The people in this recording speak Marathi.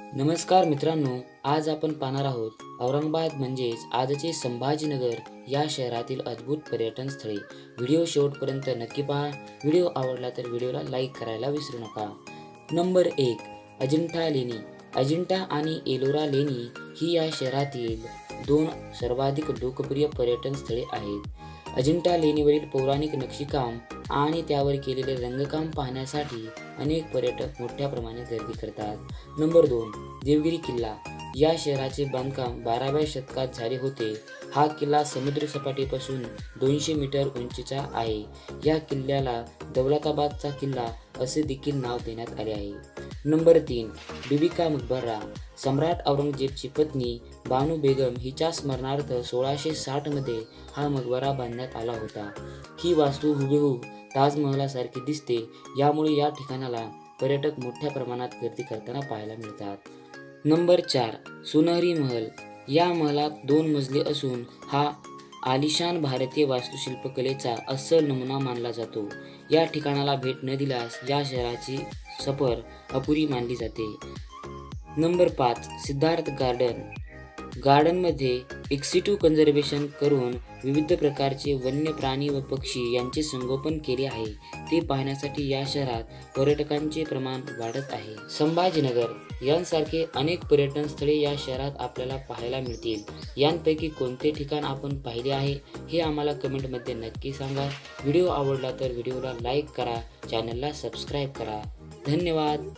नमस्कार मित्रांनो आज आपण पाहणार आहोत औरंगाबाद म्हणजेच आजचे संभाजीनगर या शहरातील अद्भुत पर्यटन स्थळे. व्हिडिओ शेवटपर्यंत नक्की पहा. व्हिडिओ आवडला तर व्हिडिओला लाईक करायला विसरू नका. नंबर एक अजिंठा लेणी. अजिंठा आणि एलोरा लेणी ही या शहरातील दोन सर्वाधिक लोकप्रिय पर्यटन स्थळे आहेत. अजिंठा लेणीवरील पौराणिक नक्षीकाम आणि त्यावर केलेले रंगकाम पाहण्यासाठी अनेक पर्यटक मोठ्या प्रमाणात गर्दी करतात. नंबर दोन देवगिरी किल्ला. या शहराचे बांधकाम बाराव्या शतकात झाले होते. हा किल्ला समुद्र सपाटीपासून दोनशे मीटर उंचीचा आहे. या किल्ल्याला दौलताबादचा किल्ला असे देखील नाव देण्यात आले आहे. नंबर तीन बिबिका मकबरा सम्राट औरंगजेबची पत्नी बानू बेगम हिच्या स्मरणार्थ सोळाशे साठमध्ये हा मकबरा बांधण्यात आला होता. ही वास्तू हुबेहूब ताजमहलासारखी दिसते. यामुळे या ठिकाणाला पर्यटक मोठ्या प्रमाणात गर्दी करताना पाहायला मिळतात. नंबर चार सुनहरी महल. या महलात दोन मजले असून हा आलिशान भारतीय वास्तुशिल्पकलेचा अस्सल नमुना मानला जातो. या ठिकाणाला भेट न दिल्यास या शहराची सफर अपुरी मानली जाते. नंबर पाच सिद्धार्थ गार्डन. गार्डनमध्ये एक्सिटिव्ह कन्झर्वेशन करून विविध प्रकारचे वन्य प्राणी व पक्षी यांचे संगोपन केले आहे. ते पाहण्यासाठी या शहरात पर्यटकांचे प्रमाण वाढत आहे. संभाजीनगर यांसारखे अनेक पर्यटन स्थळे या शहरात आपल्याला पाहायला मिळतील. यांपैकी कोणते ठिकाण आपण पाहिले आहे हे आम्हाला कमेंटमध्ये नक्की सांगा. व्हिडिओ आवडला तर व्हिडिओला लाईक करा चॅनलला सबस्क्राईब करा. धन्यवाद.